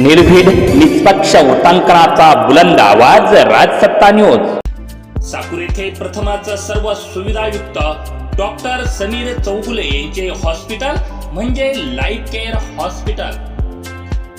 निर्भीड निष्पक्ष उटांकनाचा बुलंद आवाज राजसत्ता न्यूज. साकूर येथे प्रथमच सर्व सुविधायुक्त डॉक्टर समीर चौगुले यांचे हॉस्पिटल म्हणजे लाईफ केअर हॉस्पिटल.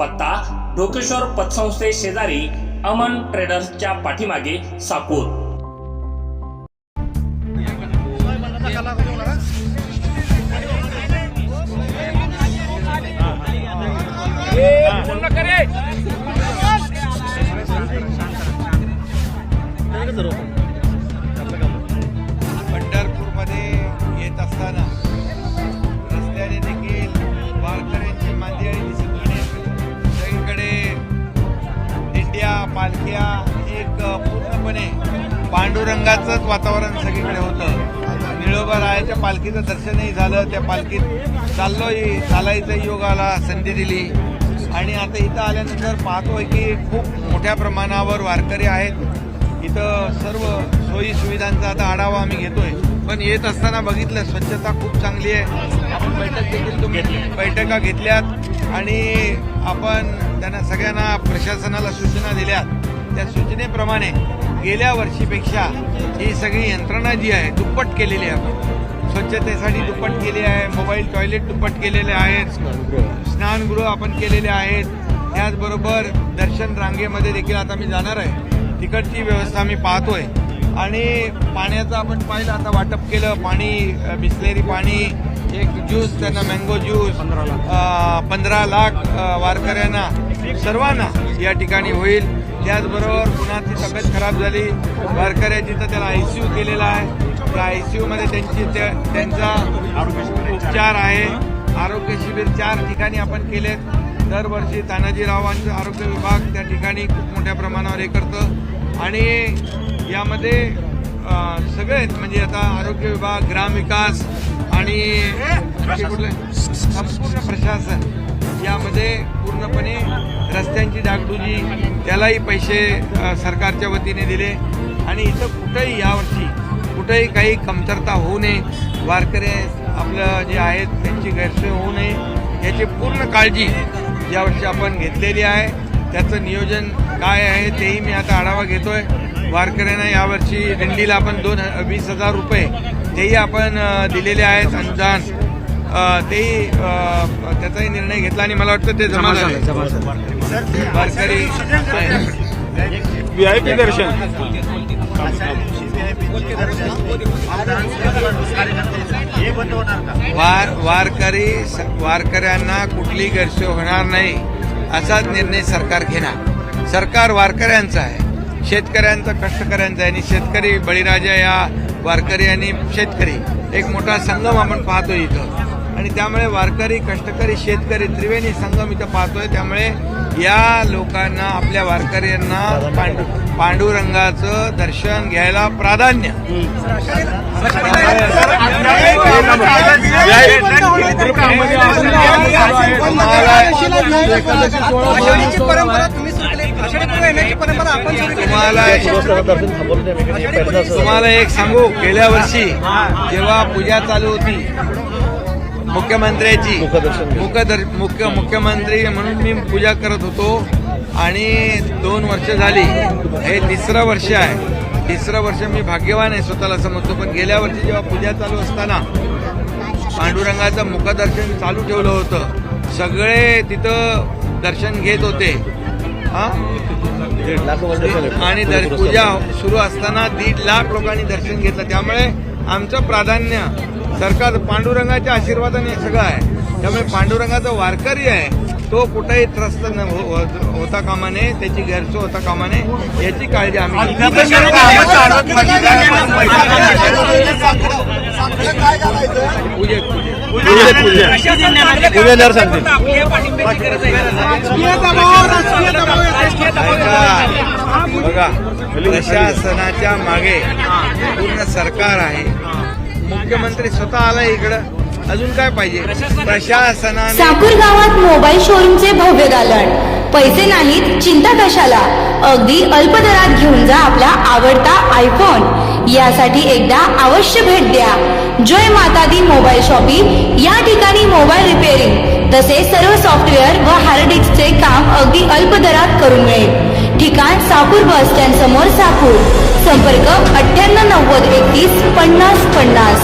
पत्ता ढोकेश्वर पतसंस्थे शेजारी अमन ट्रेडर्सच्या पाठीमागे साकूर. पंढरपूरमध्ये येत असताना पांडुरंगाचंच वातावरण सगळीकडे होतं. निळोबा रायाच्या पालखीचं दर्शनही झालं. त्या पालखीत चाललोही चालायचं योगाला संधी दिली. आणि आता इथं आल्यानंतर पाहतोय की खूप मोठ्या प्रमाणावर वारकरी आहेत. इथं सर्व सोयी सुविधांचा आता आढावा आम्ही घेतोय. पण येत असताना बघितलं स्वच्छता खूप चांगली आहे. आपण बैठक देखील तुम्ही बैठका घेतल्यात. आणि आपण त्यांना सगळ्यांना प्रशासनाला सूचना दिल्यात. त्या सूचनेप्रमाणे गेल्या वर्षीपेक्षा ही सगळी यंत्रणा जी आहे दुप्पट केलेली आहे आपण. स्वच्छतेसाठी दुप्पट केली आहे मोबाईल टॉयलेट दुप्पट केलेले आहेत स्नानगृह आपण केलेले आहेत. त्याचबरोबर दर्शन रांगेमध्ये देखील आता मी जाणार आहे. तिकडची व्यवस्था मी पाहतोय. आणि पाण्याचं आपण पाहिलं आता वाटप केलं पाणी बिसलेरी पाणी एक ज्यूस त्यांना मँगो ज्यूस पंधरा लाख. वारकऱ्यांना सर्वांना या ठिकाणी होईल. त्याचबरोबर कुणाची तब्येत खराब झाली. वारकऱ्याची तर त्याला आयसीयू केलेला आहे त्या आयसीयू मध्ये त्यांची त्या- त्यांचा उपचार आहे. आरोग्य शिबिर चार ठिकाणी आपण केलेत. दरवर्षी तानाजीरावांचं आरोग्य विभाग त्या ठिकाणी खूप मोठ्या प्रमाणावर हे करतं. आणि यामध्ये सगळेच म्हणजे आता आरोग्य विभाग ग्रामविकास आणि कुठले? संपूर्ण प्रशासन. यामध्ये पूर्णपणे रस्त्यांची डागडुजी त्यालाही पैसे सरकारच्या वतीने दिले. आणि इथं कुठंही यावर्षी कुठंही काही कमतरता होऊ नये वारकरी आपलं जे आहेत त्यांची गैरसोय होऊ नये याची पूर्ण काळजी यावर्षी आपण घेतलेली आहे. त्याचं नियोजन काय आहे तेही मी आता आढावा घेतोय. वारकऱ्यांना यावर्षी दिंडीला आपण दोन वीस हजार रुपये तेही आपण दिलेले आहेत अनुदान. तेही त्याचाही निर्णय घेतला आणि मला वाटतं ते जमा झाले. वारकरी व्ही आय पी दर्शन वार वारकरी वारकऱ्यांना कुठली गैरसोय होणार नाही असाच निर्णय सरकार घेणार. सरकार वारकऱ्यांचा आहे. शेतकऱ्यांचा कष्टकऱ्यांचा आहे आणि शेतकरी बळीराजा या वारकरी आणि शेतकरी. एक मोठा संगम आपण पाहतो इथं. आणि त्यामुळे वारकरी कष्टकरी शेतकरी त्रिवेणी संगम इथं पाहतोय. त्यामुळे या लोकांना आपल्या वारकऱ्यांना पांडू पांडुरंगाचं दर्शन घ्यायला प्राधान्य. तुम्हाला तुम्हाला एक सांगू गेल्या वर्षी जेव्हा पूजा चालू होती मुख्यमंत्र्याची. मुख्य मुख्यमंत्री म्हणून मी पूजा करत होतो. आणि दोन वर्ष झाली. हे तिसरं वर्ष आहे. तिसरं वर्ष मी भाग्यवान आहे स्वतःला समजतो. पण गेल्या वर्षी जेव्हा पूजा चालू असताना पांडुरंगाचं मुखदर्शन चालू ठेवलं होतं. सगळे तिथं दर्शन घेत होते. हा? आणि पूजा सुरू असताना दीड लाख लोकांनी दर्शन घेतलं. त्यामुळे आमचं प्राधान्य सरकार पांडुरंगाच्या आशीर्वादाने सगळं आहे त्यामुळे पांडुरंगाचा वारकरी आहे तो कुठेही त्रस्त न हो- हो- होता कामा नये त्याची गैरसोय होता कामा नये याची काळजी आम्ही पूजा पूजा पूजा जर सांगतील ऐका, बघा प्रशासनाच्या मागे पूर्ण सरकार आहे मुख्यमंत्री स्वतः आला इकडं. अजून काय पाहिजे? प्रशासनाने साकूर गावात मोबाईल शोरूमचे भव्य दालन पैसे नाहीत चिंता कशाला? अगदी अल्प दरात घेऊन जा आपला आवडता आयफोन यासाठी एकदा अवश्य भेट द्या. जय माता दी मोबाईल शॉपिंग. या ठिकाणी मोबाईल रिपेअरिंग. तसेच सर्व सॉफ्टवेअर व हार्ड डिस्कचे काम अगदी अल्प दरात करून मिळेल. ठिकाण साकूर बस स्टँड समोर साकूर. संपर्क अठ्ठ्याण्णव नव्वद एकतीस पन्नास पन्नास.